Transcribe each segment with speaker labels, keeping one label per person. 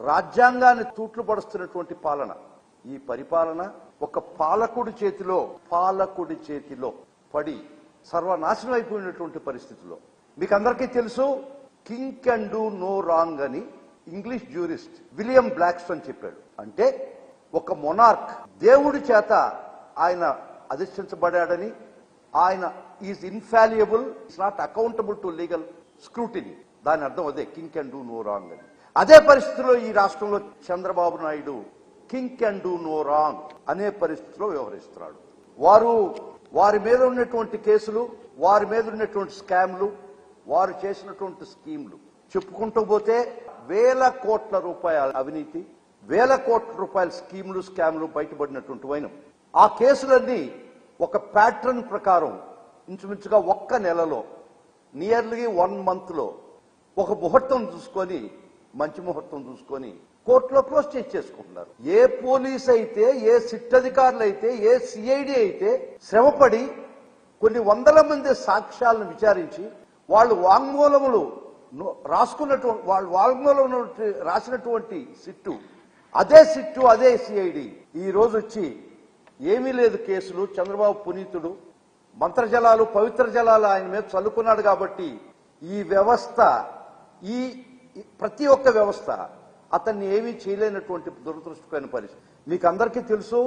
Speaker 1: రాజ్యాంగాన్ని తూట్లు పడుస్తున్నటువంటి పాలన. ఈ పరిపాలన ఒక పాలకుడి చేతిలో పాలకుడి చేతిలో పడి సర్వనాశనం అయిపోయినటువంటి పరిస్థితిలో. మీకు అందరికీ తెలుసు king can do no wrong అని ఇంగ్లీష్ జ్యూరిస్ట్ విలియం బ్లాక్స్టోన్ చెప్పాడు. అంటే ఒక మొనార్క్ దేవుడి చేత ఆయన అధిష్ఠించబడాడని ఆయన is infallible it's not accountable to legal scrutiny. దాని అర్థం అదే king can do no wrong అని. అదే పరిస్థితిలో ఈ రాష్ట్రంలో Chandrababu Naidu king can do no wrong అనే పరిస్థితిలో వ్యవహరిస్తున్నాడు. వారు వారి మీద ఉన్నటువంటి కేసులు వారి మీద ఉన్నటువంటి స్కామ్లు వారు చేసినటువంటి స్కీమ్లు చెప్పుకుంటూ పోతే వేల కోట్ల రూపాయల అవినీతి వేల కోట్ల రూపాయల స్కీములు స్కామ్లు బయటపడినటువంటి వైనం ఆ కేసులన్నీ ఒక ప్యాటర్న్ ప్రకారం ఇంచుమించుగా ఒక్క నెలలో నియర్లీ వన్ మంత్లో ఒక ముహూర్తం చూసుకొని మంచి ముహూర్తం చూసుకొని కోర్టులో క్లోజ్ చేసి చేసుకుంటున్నారు. ఏ పోలీస్ అయితే ఏ సిట్ అధికారులు అయితే ఏ సిఐడి అయితే శ్రమపడి కొన్ని వందల మంది సాక్ష్యాలను విచారించి వాళ్ళు వాంగ్మూలములు రాసుకున్నటువంటి వాళ్ళు వాంగ్మూలం రాసినటువంటి సిట్టు అదే సిట్టు అదే సిఐడి. ఈ రోజు వచ్చి ఏమీ లేదు కేసులు. చంద్రబాబు పునీతుడు మంత్రజలాలు పవిత్ర జలాలు ఆయన మీద చల్లుకున్నాడు కాబట్టి ఈ వ్యవస్థ ఈ ప్రతి ఒక్క వ్యవస్థ అతన్ని ఏమీ చేయలేనటువంటి దురదృష్టకరమైన పరిస్థితి. మీకు అందరికీ తెలుసు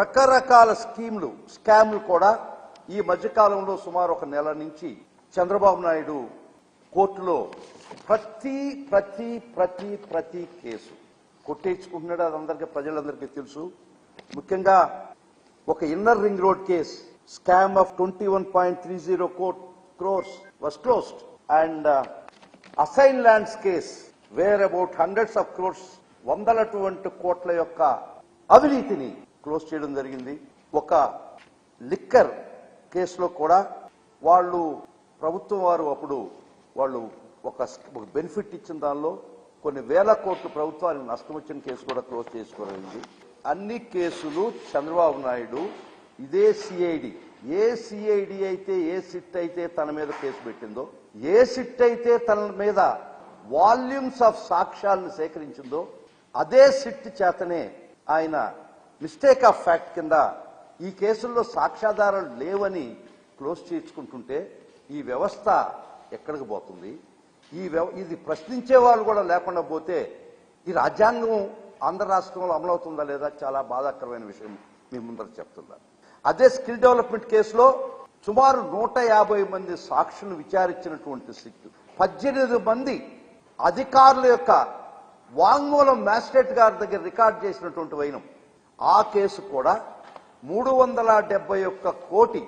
Speaker 1: రకరకాల స్కీమ్లు స్కామ్లు కూడా ఈ మధ్యకాలంలో సుమారు ఒక నెల నుంచి చంద్రబాబు నాయుడు కోర్టులో ప్రతి ప్రతి ప్రతి ప్రతి కేసు కొట్టేసుకుంటున్నాడు అది అందరికీ ప్రజలందరికీ తెలుసు. ముఖ్యంగా ఒక inner ring road case scam of twenty one point three zero coat crores was closed. And assign lands case where about hundreds of crores వందలటువంటి కోట్ల యొక్క అవినీతిని క్లోజ్ చేయడం జరిగింది. ఒక లిక్కర్ కేసులో కూడా వాళ్ళు ప్రభుత్వం వారు అప్పుడు వాళ్ళు ఒక బెనిఫిట్ ఇచ్చిన దానిలో కొన్ని వేల కోట్లు ప్రభుత్వానికి నష్టం వచ్చిన కేసు కూడా క్లోజ్ చేసుకోగలిగింది అన్ని కేసులు చంద్రబాబు నాయుడు ఇదే సిఐడి ఏ సిఐడి అయితే ఏ సిట్ అయితే తన మీద కేసు పెట్టిందో ఏ సిట్ అయితే తన మీద వాల్యూమ్స్ ఆఫ్ సాక్ష్యాలను సేకరించిందో అదే సిట్ చేతనే ఆయన మిస్టేక్ ఆఫ్ ఫ్యాక్ట్ కింద ఈ కేసుల్లో సాక్ష్యాధారాలు లేవని క్లోజ్ చేసుకుంటుంటే ఈ వ్యవస్థ ఎక్కడికి పోతుంది? ఈ వ్యవ ఇది ప్రశ్నించే వాళ్ళు కూడా లేకుండా పోతే ఈ రాజ్యాంగం ఆంధ్ర రాష్ట్రంలో అమలవుతుందా లేదా? చాలా బాధాకరమైన విషయం మీ ముందర చెప్తున్నారు అదే స్కిల్ డెవలప్మెంట్ కేసులో సుమారు నూట యాభై మంది సాక్షులను విచారించినటువంటి సిట్ పద్దెనిమిది మంది అధికారుల యొక్క వాంగ్మూలం మ్యాజిస్ట్రేట్ గారి దగ్గర రికార్డ్ చేసినటువంటి వైనం. ఆ కేసు కూడా మూడు వందల డెబ్బై ఒక్క కోటి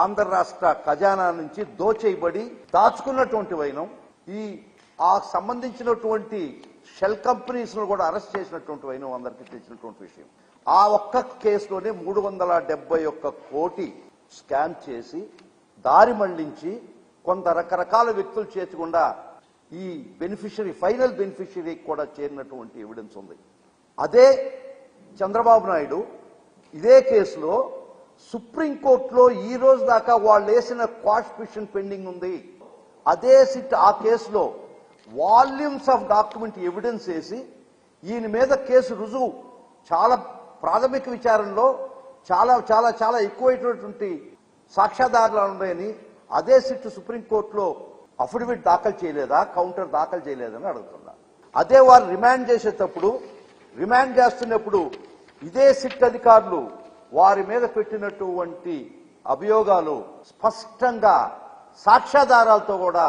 Speaker 1: ఆంధ్ర రాష్ట్ర ఖజానా నుంచి దోచేయబడి దాచుకున్నటువంటి వైనం. ఈ ఆ సంబంధించినటువంటి షెల్ కంపెనీస్ను కూడా అరెస్ట్ చేసినటువంటి వైనం అందరికీ తెలిసినటువంటి విషయం. ఆ ఒక్క కేసులోనే మూడు వందల డెబ్బై ఒక్క కోటి స్కామ్ చేసి దారి మళ్ళించి కొంత రకరకాల వ్యక్తులు చేర్చకుండా ఈ బెనిఫిషరీ ఫైనల్ బెనిఫిషరీ కూడా చేరినటువంటి ఎవిడెన్స్ ఉంది. అదే చంద్రబాబు నాయుడు ఇదే కేసులో సుప్రీంకోర్టులో ఈ రోజు దాకా వాళ్ళు వేసిన క్వాష్ పెండింగ్ ఉంది. అదే సిట్ ఆ కేసులో వాల్యూమ్స్ ఆఫ్ డాక్యుమెంట్ ఎవిడెన్స్ వేసి ఈయన మీద కేసు రుజువు. చాలా ప్రాథమిక విచారణలో చాలా చాలా చాలా ఎక్కువైనటువంటి సాక్ష్యాధారాలు ఉన్నాయని అదే సిట్ సుప్రీంకోర్టులో అఫిడవిట్ దాఖలు చేయలేదా కౌంటర్ దాఖలు చేయలేదని అడుగుతున్నా. అదే వారు రిమాండ్ చేసేటప్పుడు రిమాండ్ చేస్తున్నప్పుడు ఇదే సిట్ అధికారులు వారి మీద పెట్టినటువంటి అభియోగాలు స్పష్టంగా సాక్ష్యాధారాలతో కూడా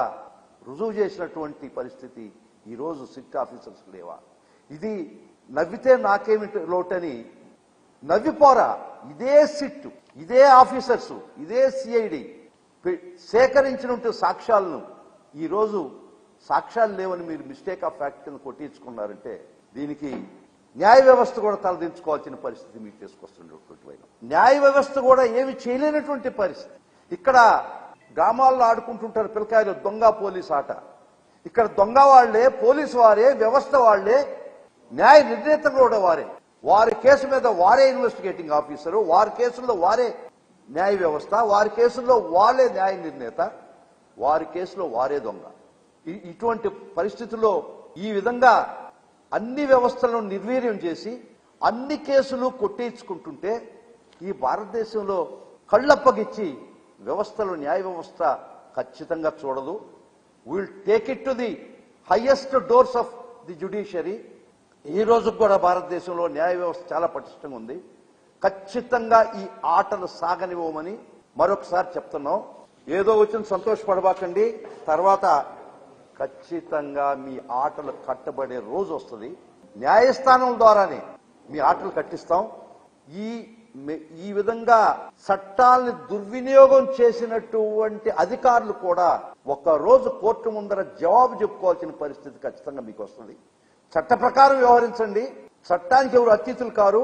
Speaker 1: రుజువు చేసినటువంటి పరిస్థితి ఈరోజు సిట్ ఆఫీసర్స్ లేవా? ఇది నవ్వితే నాకేమిటి లోటని నవ్విపోరా ఇదే సిట్ ఇదే ఆఫీసర్స్ ఇదే సిఐడి సేకరించిన సాక్ష్యాలను ఈ రోజు సాక్ష్యాలు లేవని మీరు మిస్టేక్ ఆఫ్ ఫ్యాక్ట్ కింద కొట్టించుకున్నారంటే దీనికి న్యాయ వ్యవస్థ కూడా తలదించుకోవాల్సిన పరిస్థితి మీకు తీసుకొస్తున్నటువంటి న్యాయ వ్యవస్థ కూడా ఏమి చేయలేనటువంటి పరిస్థితి. ఇక్కడ గ్రామాల్లో ఆడుకుంటుంటారు పిల్లకాయలు దొంగ పోలీస్ ఆట. ఇక్కడ దొంగ వాళ్ళే పోలీసు వారే వ్యవస్థ వాళ్ళే న్యాయ నిర్ణేతలు కూడా వారే. వారి కేసు మీద వారే ఇన్వెస్టిగేటింగ్ ఆఫీసరు వారి కేసుల్లో వారే న్యాయ వ్యవస్థ వారి కేసుల్లో వాళ్ళే న్యాయ నిర్ణేత వారి కేసులో వారే దొంగ. ఇటువంటి పరిస్థితుల్లో ఈ విధంగా అన్ని వ్యవస్థలను నిర్వీర్యం చేసి అన్ని కేసులు కొట్టేయించుకుంటుంటే ఈ భారతదేశంలో కళ్ళప్పగిచ్చి వ్యవస్థలు న్యాయ వ్యవస్థ ఖచ్చితంగా చూడదు. Will take it to the highest doors of the judiciary ఈ రోజు కూడా భారతదేశంలో న్యాయ వ్యవస్థ చాలా పటిష్టంగా ఉంది. ఖచ్చితంగా ఈ ఆటలు సాగనివ్వమని మరొకసారి చెప్తున్నాం. ఏదో వచ్చిన సంతోషపడబాకండి. తర్వాత ఖచ్చితంగా మీ ఆటలు కట్టబడే రోజు వస్తుంది. న్యాయస్థానం ద్వారానే మీ ఆటలు కట్టిస్తాం. ఈ ఈ విధంగా చట్టాలని దుర్వినియోగం చేసినటువంటి అధికారులు కూడా ఒక రోజు కోర్టు ముందర జవాబు చెప్పుకోవాల్సిన పరిస్థితి ఖచ్చితంగా మీకు వస్తుంది. చట్ట ప్రకారం వ్యవహరించండి. చట్టానికి ఎవరు అతీతులు కారు.